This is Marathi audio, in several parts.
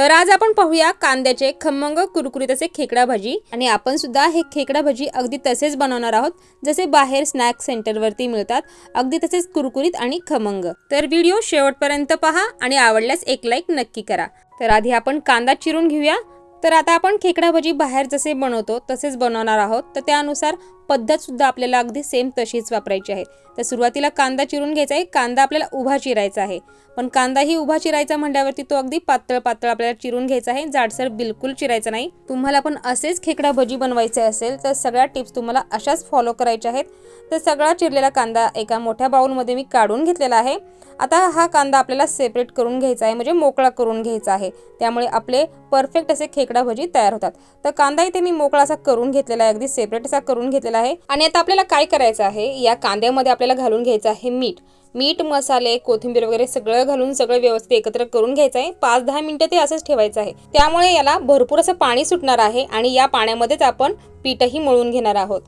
तर आज आपण पाहूया कांद्याचे खमंग कुरकुरीत असे खेकडा भाजी. आणि आपण सुद्धा हे खेकडा भाजी अगदी तसेच बनवणार आहोत जसे बाहेर स्नॅक सेंटरवरती मिळतात. अगदी तसेच कुरकुरीत आणि खमंग. तर व्हिडिओ शेवटपर्यंत पहा आणि आवडल्यास एक लाईक नक्की करा. तर आधी आपण कांदा चिरून घेऊया. तर आता आपण खेकडा भाजी बाहेर जसे बनवतो तसेच बनवणार आहोत. तर त्यानुसार पद्धत सुद्धा आपल्याला अगदी सेम तशीच वापरायची आहे. तर सुरुवातीला कांदा चिरून घ्यायचा आहे. कांदा आपल्याला उभा चिरायचा आहे. पण कांदाही उभा चिरायचा म्हणल्यावरती तो अगदी पातळ पातळ आपल्याला चिरून घ्यायचा आहे. जाडसर बिलकुल चिरायचा नाही. तुम्हाला पण असेच खेकडा भजी बनवायचे असेल तर सगळ्या टिप्स तुम्हाला अशाच फॉलो करायच्या आहेत. तर सगळा चिरलेला कांदा एका मोठ्या बाउलमध्ये मी काढून घेतलेला आहे. आता हा कांदा आपल्याला सेपरेट करून घ्यायचा आहे. म्हणजे मोकळा करून घ्यायचा आहे. त्यामुळे आपले परफेक्ट असे खेकडा भजी तयार होतात. तर कांदा इथे मी मोकळा असा करून घेतलेला आहे. अगदी सेपरेट असा करून घेतलेला आहे आणि आता आपल्याला काय करायचं आहे? या कांद्यामध्ये आपल्याला घालून घ्यायचं आहे मीठ. मीठ मसाले कोथिंबीर वगैरे सगळं घालून सगळं व्यवस्थित एकत्र करून घ्यायचं आहे. पाच दहा मिनिटं ते असंच ठेवायचं आहे. त्यामुळे याला भरपूर असं पाणी सुटणार आहे आणि या पाण्यामध्येच आपण पीठही मळून घेणार आहोत.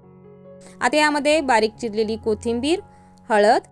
आता यामध्ये बारीक चिरलेली कोथिंबीर हळद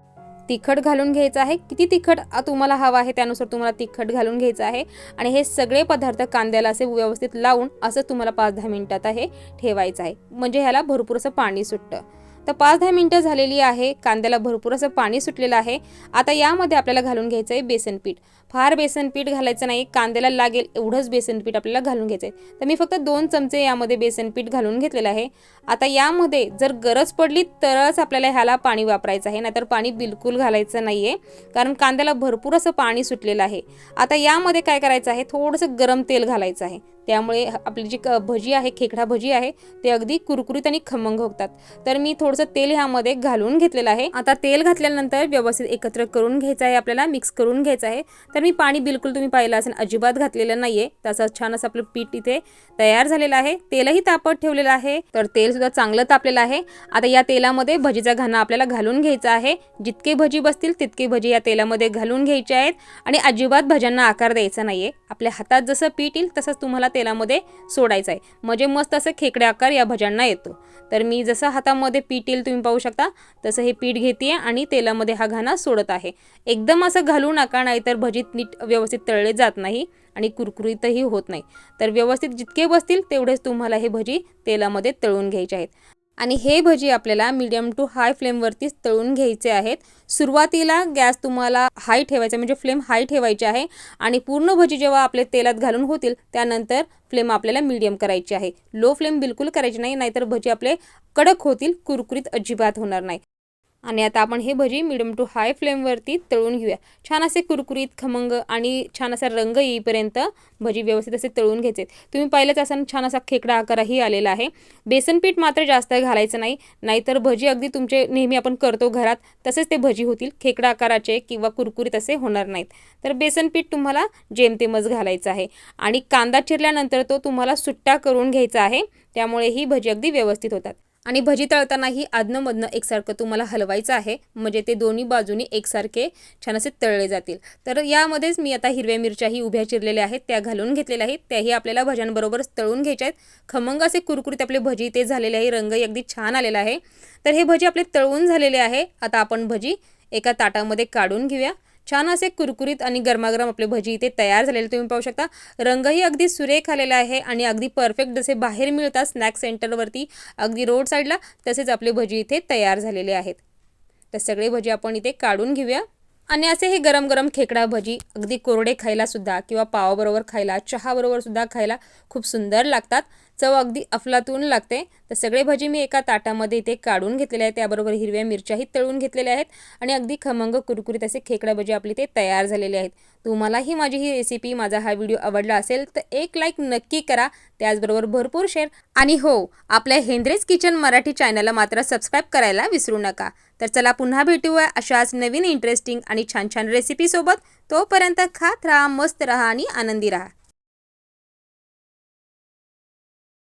तिखट घालून घ्यायचं आहे. किती तिखट तुम्हाला हवं आहे त्यानुसार तुम्हाला तिखट घालून घ्यायचं आहे. आणि हे सगळे पदार्थ कांद्याला असे व्यवस्थित लावून असं तुम्हाला पाच दहा मिनिटात हे ठेवायचं आहे. म्हणजे ह्याला भरपूर असं पाणी सुटतं. तर पाच दहा मिनटं झालेली आहे. कांद्याला भरपूर असं पाणी सुटलेलं आहे. आता यामध्ये आपल्याला घालून घ्यायचं आहे बेसन पीठ. फार बेसन पीठ घालायचं नाही. कांद्याला लागेल एवढंच बेसन पीठ आपल्याला घालून घ्यायचं आहे तर मी फक्त दोन चमचे यामध्ये बेसन पीठ घालून घेतलेलं आहे. आता यामध्ये जर गरज पडली तरच आपल्याला ह्याला पाणी वापरायचं आहे. नाहीतर पाणी बिलकुल घालायचं नाही आहे कारण कांद्याला भरपूर असं पाणी सुटलेलं आहे. आता यामध्ये काय करायचं आहे? थोडंसं गरम तेल घालायचं आहे. त्यामुळे आपली जी क- भजी आहे खेकडा भजी आहे ते अगदी कुरकुरीत आणि खमंग होतात. तर मी थोडंसं तेल ह्यामध्ये घालून घेतलेलं आहे. आता तेल घातल्यानंतर व्यवस्थित एकत्र करून घ्यायचं आहे आपल्याला मिक्स करून घ्यायचं आहे. तर मी पाणी बिलकुल तुम्ही पाहिलं असेल अजिबात घातलेलं नाही आहे तसं छान असं आपलं पीठ इथे तयार झालेलं आहे. तेलही तापत ठेवलेलं आहे. तर तेल सुद्धा चांगलं तापलेलं आहे. आता या तेलामध्ये भजीचा घाणा आपल्याला घालून घ्यायचा आहे. जितके भजी बसतील तितके भजी या तेलामध्ये घालून घ्यायचे आहेत. आणि अजिबात भज्यांना आकार द्यायचा नाही आहे आपल्या हातात जसं पीठ येईल तसंच तुम्हाला ते तेलामध्ये सोडायचं आहे म्हणजे मस्त असं खेकडे आकार या भज्यांना येतो. तर मी जसं हातामध्ये पीठ येईल तुम्ही पाहू शकता तसं हे पीठ घेते आणि तेलामध्ये हा घाणा सोडत आहे. एकदम असं घालू नका नाहीतर भजीत नीट व्यवस्थित तळले जात नाही आणि कुरकुरीतही होत नाही. तर व्यवस्थित जितके बसतील तेवढेच तुम्हाला हे भजी तेलामध्ये तळून घ्यायचे आहेत. आणि हे भजी आपल्याला मीडियम टू हाय फ्लेमवरतीच तळून घ्यायचे आहेत. सुरुवातीला गॅस तुम्हाला हाय ठेवायचा म्हणजे फ्लेम हाय ठेवायची आहे आणि पूर्ण भजी जेव्हा आपले तेलात घालून होतील त्यानंतर फ्लेम आपल्याला मीडियम करायची आहे. लो फ्लेम बिलकुल करायची नाही नाहीतर भजी आपले कडक होतील कुरकुरीत अजिबात होणार नाही. आणि आता आपण हे भजी मिडियम टू हाय फ्लेमवरती तळून घेऊया. छान असे कुरकुरीत खमंग आणि छान असा रंग येईपर्यंत भजी व्यवस्थित असे तळून घ्यायचे. तुम्ही पाहिलंच असं छान असा खेकडा आकारही आलेला आहे. बेसन पीठ मात्र जास्त घालायचं नाही नाहीतर भजी अगदी तुमचे नेहमी आपण करतो घरात तसेच ते भजी होतील. खेकडा आकाराचे किंवा कुरकुरीत असे होणार नाहीत. तर बेसन पीठ तुम्हाला जेमतेमच घालायचं आहे. आणि कांदा चिरल्यानंतर तो तुम्हाला सुट्टा करून घ्यायचा आहे. त्यामुळे ही भजी अगदी व्यवस्थित होतात. आणि भजी तळतानाही आदनंमधनं एकसारखं तुम्हाला हलवायचं आहे. म्हणजे ते दोन्ही बाजूनी एकसारखे छान असे तळले जातील. तर यामध्येच मी आता हिरव्या मिरच्याही उभ्या चिरलेल्या आहेत. त्या घालून घेतलेल्या आहेत. त्याही आपल्याला भज्यांबरोबर तळून घ्यायच्या आहेत. खमंग असे कुरकुरीत आपले भजी ते झालेले आहे. रंगही अगदी छान आलेला आहे. तर हे भजी आपले तळून झालेले आहे. आता आपण भजी एका ताटामध्ये काढून घेऊया. छान असे कुरकुरीत आणि गरमागरम आपले भजी इथे तयार झालेले तुम्ही पाहू शकता रंगही अगदी सुरेख आलेला आहे आणि अगदी परफेक्ट जसे बाहेर मिळतात स्नॅक सेंटरवरती अगदी रोड साईडला तसेच आपले भजी इथे तयार झालेले आहेत. तर सगळे भजी आपण इथे काढून घेऊया. आणि असे हे गरम गरम खेकडा भजी अगदी कोरडे खायला सुद्धा किंवा पावाबरोबर खायला चहाबरोबर सुद्धा खायला खूप सुंदर लागतात. चव अगदी अफलातून लागते. तर सगळे भजी मी एका ताटामध्ये इथे काढून घेतलेले आहेत. त्याबरोबर हिरव्या मिरच्याही तळून घेतलेल्या आहेत आणि अगदी खमंग कुरकुरीत असे खेकडा भजी आपली ते तयार झालेले आहेत. तुम्हालाही माझी ही रेसिपी माझा हा व्हिडिओ आवडला असेल तर एक लाईक नक्की करा. त्याचबरोबर भरपूर शेअर आणि हो आपल्या हेंद्रेज किचन मराठी चॅनलला मात्र सबस्क्राईब करायला विसरू नका. तर चला पुन्हा भेटूया अशाच नवीन इंटरेस्टिंग आणि छान छान रेसिपीसोबत तोपर्यंत खात राहा मस्त राहा आणि आनंदी राहा.